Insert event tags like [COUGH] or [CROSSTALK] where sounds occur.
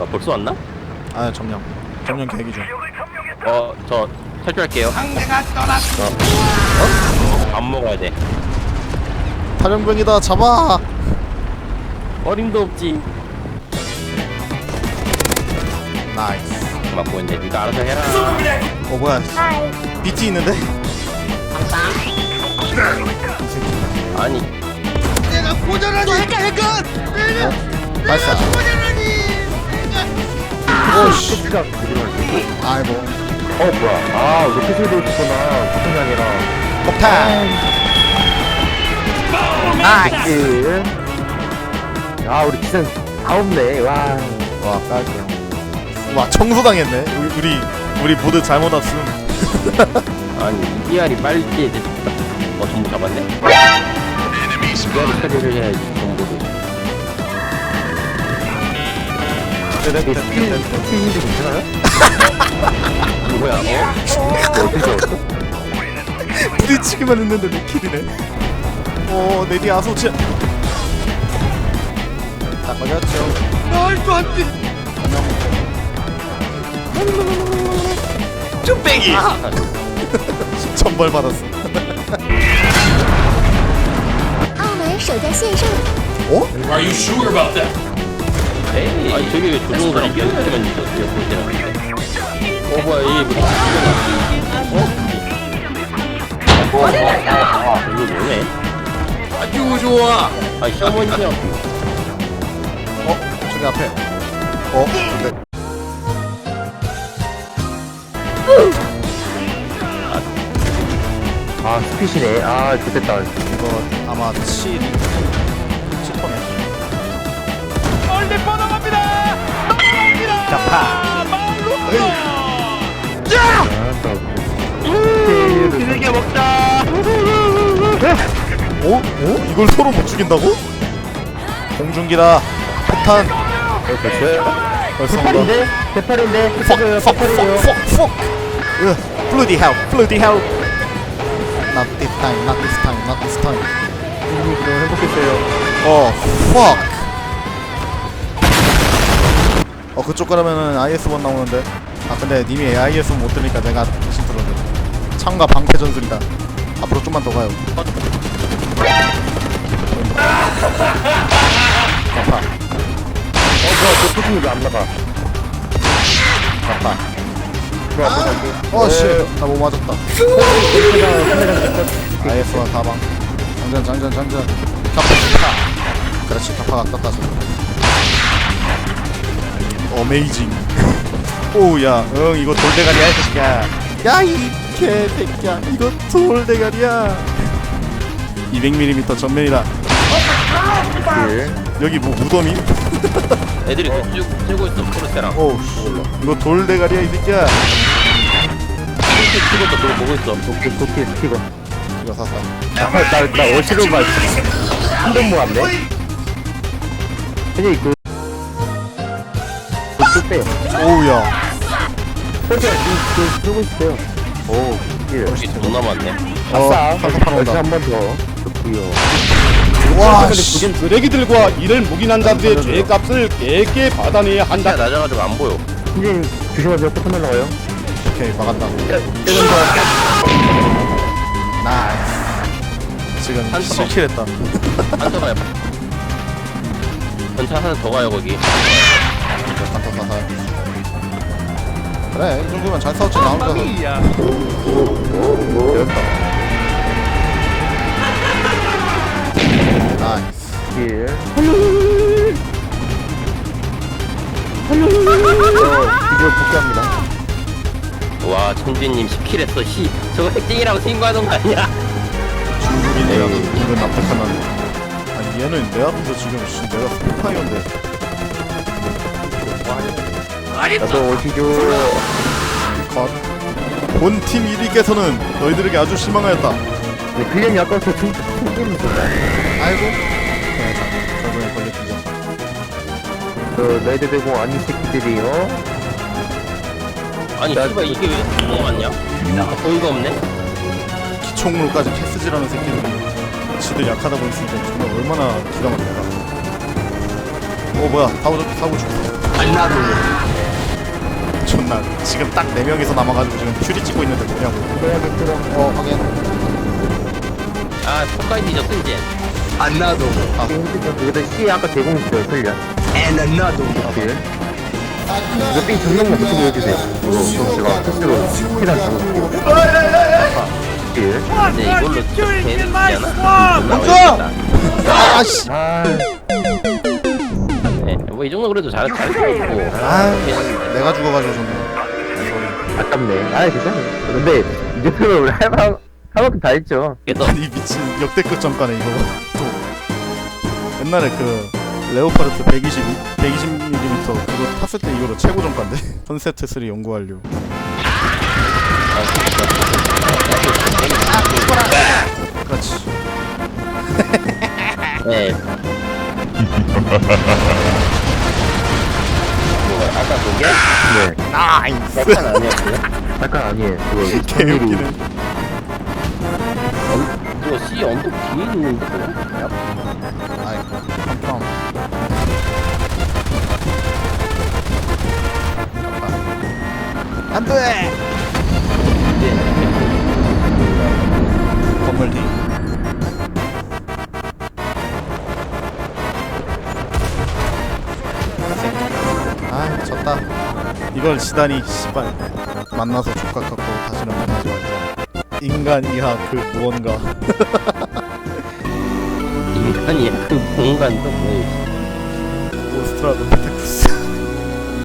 나 벌써 왔나? 아 점령 점령 계획이 중 어, 저 탈출할게요. 상대가 떠났어. 어? 밥 먹어야 돼. 탈영병이다 잡아 어림도 없지. 나이스 맞고 있네. 네가 알아서 해라. 어 뭐야 BT 있는데? 아니, 내가 고전하니. 발사 오씨 아이 뭐어 뭐야? 아 로켓으로 있구나. 무슨 향이랑. 폭탄 나이스. 아 우리 기생 다 없네. 와. 와 깔끔 와 청소당했네 우리 우리, 우리 모두 잘못 왔음 [LAUGHS] 아니 ER이 빨리 이제 어 전부 잡았네. ER 처리를 해야지 정보를. 네, 스킬인지 괜찮아요? 뭐야? 어? 어떻게 얻었어? 부딪히기만 했는데 내 킬이네 오 내디 아소치 다 걸렸죠 말도 안 돼. 쭈빼기. 천벌 받았어 [LAUGHS] 澳门守在线上， [LAUGHS] 어? Are you sure about that? 에이. 아니 저기 왜 조종사람 연습만 있었어요? 볼 때는. 어 뭐야 이 뭐? 어? 어? 아 이거 뭐네? 아주 좋아. 아 샤머니랑 어? 저기 앞에 어? 근데 아 스핏이네. 아 좋겠다. 이거 아마 7 7 멀리 뻗어갑니다. 넘어갑니다. 자파 비둘기 먹자. 어? 어? 이걸 서로 못 죽인다고? 공중기다 폭탄 대팔인데? 대팔인데? fuck fuck fuck fuck fuck 으 bloody hell bloody hell not this time not this time not this time 행복했어요. 어 fuck 어 그쪽 가려면은 IS-1 나오는데. 아 근데 님이 IS-1 못 들으니까 내가 대신 들었네 창과 방패 전술이다. 앞으로 좀만 더 가요. 자파 어 뭐야 저 표정이 왜안 나가? 자파 뭐야 뭐야 어씨. 나뭐 맞았다. [LAUGHS] IS-1 가방 장전 장전 장전. 자파 자파. 그렇지 자파가 떴다 저 어메이징 오야 응 이거 돌대가리야 이 새끼야 야이 개새끼야 이거 돌대가리야 200mm 전면이다 여기 뭐 무덤이? 애들이 그쭉 쬐고 있어 프로세랑. 오우 이거 돌대가리야 이 새끼야 스티커도 그거 보고 있어. 도끼 도끼 스티커. 이거 샀다 나나 어시로만 한번 모았네. 그냥 그. 쭉 빼요. 오우야 그냥 그 쓰고 있어요. 오, 여기 돈 남았네. 어, 아싸. 한판 온다. 한번 더. 좋고요. 와 씨. 쓰레기들과 이를 묵인한 자들의 죄값을 깨게 받아내야 한다. 낮아가지고 안 보여. 선생님 조심하세요. 포탄 날라가요. 오케이 막았다 거. 나이스 지금 한 7킬 했다 한더 가요. 전차 하나 더 가요 거기. 사살 [LAUGHS] 그래 이 정도면 잘 싸웠지 나 혼자서 되었다. 나이스 길. 비디오 복귀합니다. 와, 천진님 10킬 했어. 씨, 저거 핵쟁이라고 신고하는 거 아니야? 중국인 내가 은근 나쁘잖아 아니 얘는 내 앞에서 지금 씨, 내가 스파이어인데 나도 오시죠. 컷 본팀 1위께서는 너희들에게 아주 실망하였다 클리언이 아까부터 총, 총기를 쏜다. 아이고 그래 자 결국에 걸렸죠 저, 너희들 되고 아닌 새끼들이요. 아니, 씨발, 이게 왜 넘어갔냐? 어이가 없네? 기총물까지 캐스지라는 새끼들이 지들 약하다 보니까 정말 얼마나 기가 막힐까 어 뭐야. 사고 죽 사고 죽 존나 지금 딱 4명이서 남아가지고 지금 퓨리 찍고 있는데 뭐냐고. 어 확인. 아 속까지 뒤졌어 이제. one. 아. 여기다 C 아까 제공했어요 틀려 And another one. 이거 삥 정면만 붙이고 해주세요. 이거 그럼 제가 스스로 피난 잡을게요. 근데 이걸로 되지 않아? 멈춰! 아씨. 네, 뭐 이 정도 그래도 잘, 잘 쓰고. 아 내가 죽어가지고 좀. 아깝네. 아 괜찮아. 근데 이제 우리 할만 할 만큼 다 했죠. 그래도 아니 미친 역대급 정가네 이거. 또. 옛날에 그 레오파르트 120 120mm 그거 탔을 때 이거로 최고 정가인데? 컨셉트 3 연구 완료 그렇지. 네 [LAUGHS] 뭐, 아까 그게? 네. 나이스 약간 아니었어요? 약간 아니에요. 그거 [LAUGHS] 개웃기네. 이거 C 언덕 뒤에 있는데 그거? 아이 컴컴 안돼 이걸 지다니, 씨발. 만나서 족각 갖고 다시는 만나지 말자. 인간 이하 그 무언가. 인간이 그 공간도 뭐 오스트라도 페테쿠스.